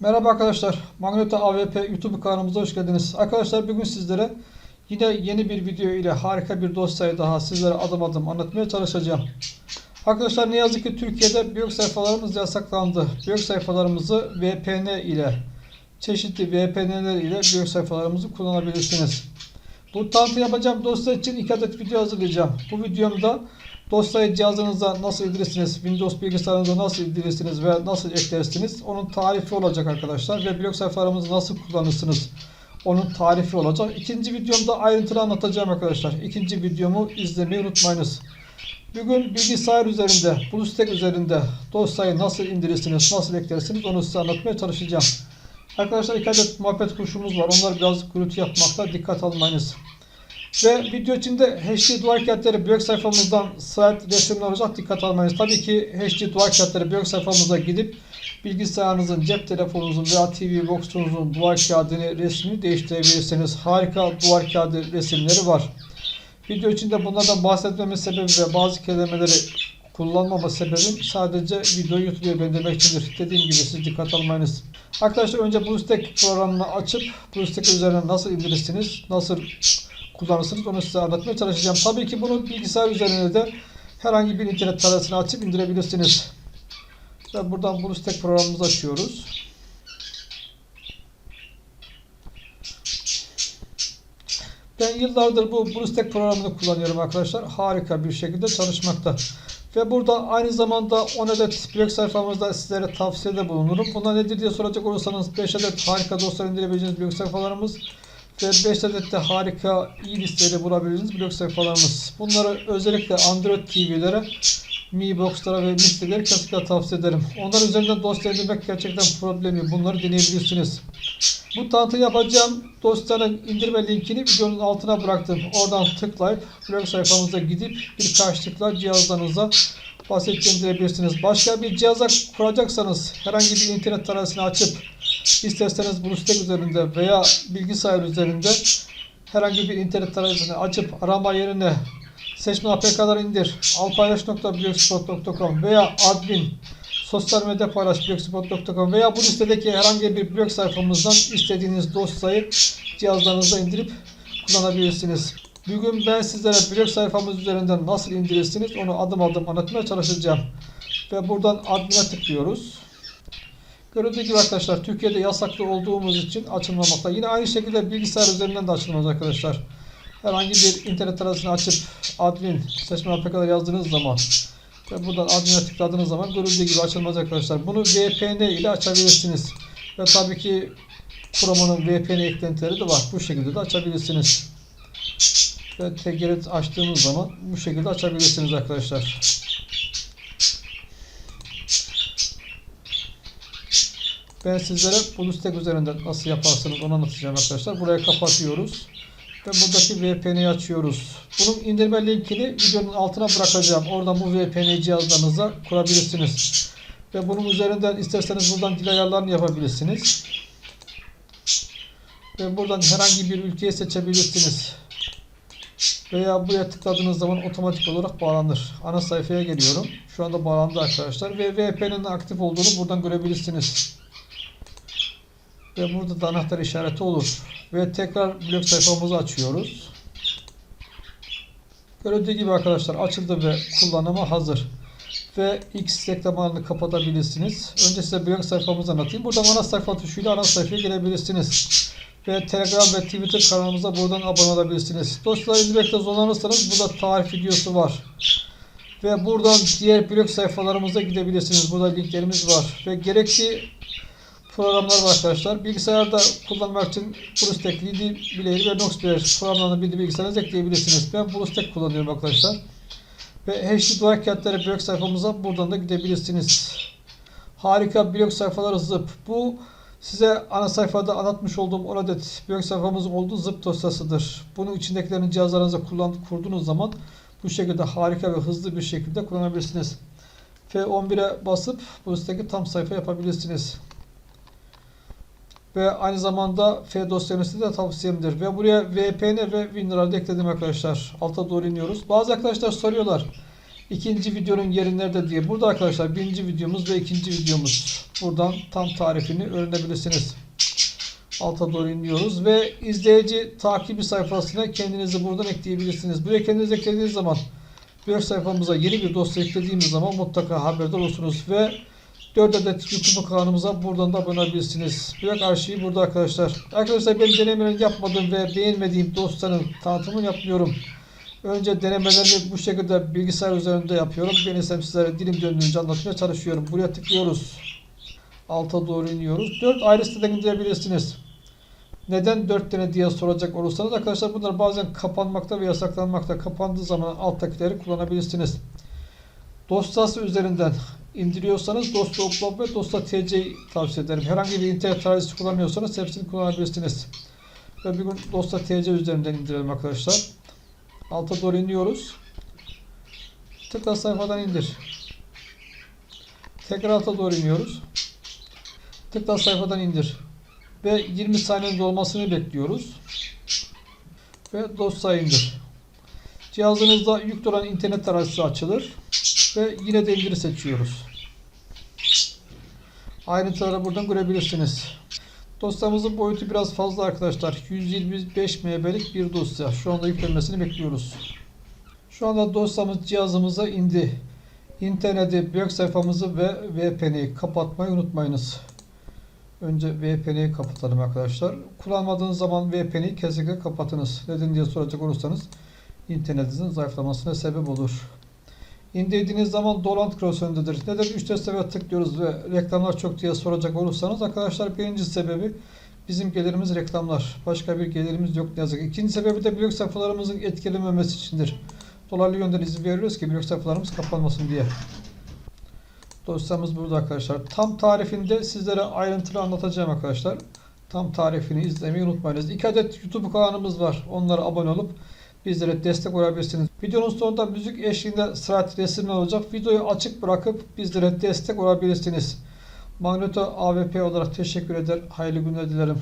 Merhaba arkadaşlar. Magneto AVP YouTube kanalımıza hoş geldiniz. Arkadaşlar bugün sizlere yine yeni bir video ile harika bir dosyayı daha sizlere adım adım anlatmaya çalışacağım. Arkadaşlar ne yazık ki Türkiye'de blog sayfalarımız yasaklandı. Blog sayfalarımızı VPN ile çeşitli VPN'ler ile blog sayfalarımızı kullanabilirsiniz. Bu tanıtı yapacağım dosya için iki adet video hazırlayacağım. Bu videomda dosyayı cihazınıza nasıl indirirsiniz, Windows bilgisayarınıza nasıl indirirsiniz ve nasıl eklersiniz onun tarifi olacak arkadaşlar ve blog sayfalarımızı nasıl kullanırsınız onun tarifi olacak. İkinci videomda ayrıntılı anlatacağım arkadaşlar. İkinci videomu izlemeyi unutmayınız. Bugün bilgisayar üzerinde, BlueStack üzerinde dosyayı nasıl indirirsiniz, nasıl eklersiniz onu size anlatmaya çalışacağım. Arkadaşlar iki adet muhabbet kuşumuz var. Onlar biraz gürültü yapmakta dikkat almayınız. Ve video içinde HD duvar kağıtları blog sayfamızdan slide resimler olacak dikkat almayınız. Tabii ki HD duvar kağıtları blog sayfamıza gidip bilgisayarınızın, cep telefonunuzun veya TV box'unuzun duvar kağıdını, resmini değiştirebilirsiniz. Harika duvar kağıdı resimleri var. Video içinde bunlardan bahsetmemin sebebi ve bazı kelimeleri kullanmama sebebim sadece videoyu YouTube'a göndermek içindir. Dediğim gibi siz dikkat almayınız. Arkadaşlar önce BlueStack programını açıp BlueStack üzerinden nasıl indirirsiniz, nasıl kullanırsınız onu size anlatmaya çalışacağım. Tabii ki bunu bilgisayar üzerinde de herhangi bir internet tarayıcısını açıp indirebilirsiniz. Ve buradan BlueStack programımızı açıyoruz. Ben yıllardır bu BlueStack programını kullanıyorum arkadaşlar. Harika bir şekilde çalışmakta. Ve burada aynı zamanda 10 adet blog sayfamızda sizlere tavsiyede bulunurum. Bunlar nedir diye soracak olursanız 5 adet harika dosya indirebileceğiniz blog sayfalarımız ve 5 adet de harika iyi listeleri bulabileceğiniz blog sayfalarımız. Bunları özellikle Android TV'lere, Mi Box'lara ve listelere kesinlikle tavsiye ederim. Onlar üzerinden dosya indirmek gerçekten problemi. Bunları deneyebilirsiniz. Bu tanıtı yapacağım dosyanın indirme linkini videonun altına bıraktım. Oradan tıklayıp blog sayfamıza gidip birkaç tıkla cihazlarınıza basitçe indirebilirsiniz. Başka bir cihaza kuracaksanız herhangi bir internet tarayıcısını açıp isterseniz BlueStack üzerinde veya bilgisayar üzerinde herhangi bir internet tarayıcısını açıp arama yerine seçme APK'ları indir, alpaylaş.blogspot.com veya admin sosyal medya paylaş blogspot.com veya bu listedeki herhangi bir blog sayfamızdan istediğiniz dosyayı cihazlarınıza indirip kullanabilirsiniz. Bugün ben sizlere blog sayfamız üzerinden nasıl indirirsiniz onu adım adım anlatmaya çalışacağım. Ve buradan admin'e tıklıyoruz. Görüldüğü gibi arkadaşlar Türkiye'de yasaklı olduğumuz için açılmamakta. Yine aynı şekilde bilgisayar üzerinden de açılmaz arkadaşlar. Herhangi bir internet arasını açıp admin seçme APK'ları yazdığınız zaman ve buradan admin'e tıkladığınız zaman görüldüğü gibi açılmaz arkadaşlar. Bunu VPN ile açabilirsiniz. Ve tabii ki Chrome'un VPN eklentileri de var. Bu şekilde de açabilirsiniz. Ve TGRT açtığımız zaman bu şekilde açabilirsiniz arkadaşlar. Ben sizlere BlueStack üzerinden nasıl yaparsınız onu anlatacağım arkadaşlar. Buraya kapatıyoruz. Ve buradaki VPN'yi açıyoruz. Bunun indirme linkini videonun altına bırakacağım. Oradan bu VPN cihazlarınıza kurabilirsiniz. Ve bunun üzerinden isterseniz buradan dil ayarlarını yapabilirsiniz. Ve buradan herhangi bir ülkeyi seçebilirsiniz. Veya buraya tıkladığınız zaman otomatik olarak bağlanır. Ana sayfaya geliyorum. Şu anda bağlandı arkadaşlar. Ve VPN'in aktif olduğunu buradan görebilirsiniz. Ve burada da anahtar işareti olur. Ve tekrar blog sayfamızı açıyoruz. Görüldüğü gibi arkadaşlar açıldı ve kullanıma hazır. Ve X reklamlarını kapatabilirsiniz. Önce size blog sayfamızı anlatayım. Buradan ana sayfa tuşuyla ana sayfaya gelebilirsiniz. Ve Telegram ve Twitter kanalımıza buradan abone olabilirsiniz. Dostlar indirmekte zorlanırsanız burada tarif videosu var. Ve buradan diğer blog sayfalarımıza gidebilirsiniz. Burada linklerimiz var. Ve gerekli programlar var arkadaşlar. Bilgisayarda kullanmak için BlueStack, Lidi Player ve Noxplayer programlarını bir bilgisayarınıza ekleyebilirsiniz. Ben BlueStack kullanıyorum arkadaşlar. Ve HD duvar kağıtları blog sayfamıza buradan da gidebilirsiniz. Harika blog sayfaları zıp. Bu size ana sayfada anlatmış olduğum 10 adet blog sayfamızın olduğu zıp dosyasıdır. Bunun içindekilerini cihazlarınıza kullan, kurduğunuz zaman bu şekilde harika ve hızlı bir şekilde kullanabilirsiniz. F11'e basıp BlueStack'i tam sayfa yapabilirsiniz. Ve aynı zamanda F dosyanızı da tavsiyemdir. Ve buraya VPN ve WinRAR'da ekledim arkadaşlar. Alta doğru iniyoruz. Bazı arkadaşlar soruyorlar. ikinci videonun yeri nerede diye. Burada arkadaşlar birinci videomuz ve ikinci videomuz. Buradan tam tarifini öğrenebilirsiniz. Alta doğru iniyoruz ve izleyici takibi sayfasına kendinizi buradan ekleyebilirsiniz. Buraya kendiniz eklediğiniz zaman web sayfamıza yeni bir dosya eklediğimiz zaman mutlaka haberdar olursunuz ve 4 adet YouTube kanalımıza buradan da abone olabilirsiniz. Blog arşivi burada arkadaşlar. Arkadaşlar ben denemelerini yapmadığım ve beğenmediğim dosyanın tanıtımını yapmıyorum. Önce denemelerimi bu şekilde bilgisayar üzerinde yapıyorum. Beğenirsem sizlere dilim döndüğünce anlatmaya çalışıyorum. Buraya tıklıyoruz. Alta doğru iniyoruz. 4 ayrı siteden indirebilirsiniz. Neden 4 tane diye soracak olursanız arkadaşlar bunlar bazen kapanmakta ve yasaklanmakta. Kapandığı zaman alttakileri kullanabilirsiniz. Dosyası üzerinden indiriyorsanız dosya upload ve dosya TC tavsiye ederim. Herhangi bir internet tarayıcısı kullanmıyorsanız hepsini kullanabilirsiniz. Ve bir gün dosya TC üzerinden indirelim arkadaşlar. Alta doğru iniyoruz. Tıkla sayfadan indir. Tekrar alta doğru iniyoruz. Tıkla sayfadan indir. Ve 20 saniyenin dolmasını bekliyoruz. Ve dosya indir. Cihazınızda yüklü olan internet tarayıcısı açılır. Ve yine de indiri seçiyoruz. Ayrıntıları buradan görebilirsiniz. Dosyamızın boyutu biraz fazla arkadaşlar. 125 MB'lik bir dosya. Şu anda yüklenmesini bekliyoruz. Şu anda dosyamız cihazımıza indi. İnterneti, web sayfamızı ve VPN'i kapatmayı unutmayınız. Önce VPN'i kapatalım arkadaşlar. Kullanmadığınız zaman VPN'i kesinlikle kapatınız. Neden diye soracak olursanız internetinizin zayıflamasına sebep olur. İndirdiğiniz zaman dolant crossöndedir. Neden 3 sefer tıklıyoruz ve reklamlar çok diye soracak olursanız arkadaşlar birinci sebebi bizim gelirimiz reklamlar. Başka bir gelirimiz yok ne yazık. ki. İkinci sebebi de blog sayfalarımızın etkilememesi içindir. Dolaylı yönden izin veriyoruz ki blog sayfalarımız kapanmasın diye. Dosyamız burada arkadaşlar. Tam tarifinde sizlere ayrıntılı anlatacağım arkadaşlar. Tam tarifini izlemeyi unutmayınız. İki adet YouTube kanalımız var. Onlara abone olup bizlere destek olabilirsiniz. Videonun sonunda müzik eşliğinde sırat resimler olacak. Videoyu açık bırakıp bizlere destek olabilirsiniz. Magneto AVP olarak teşekkür eder. Hayırlı günler dilerim.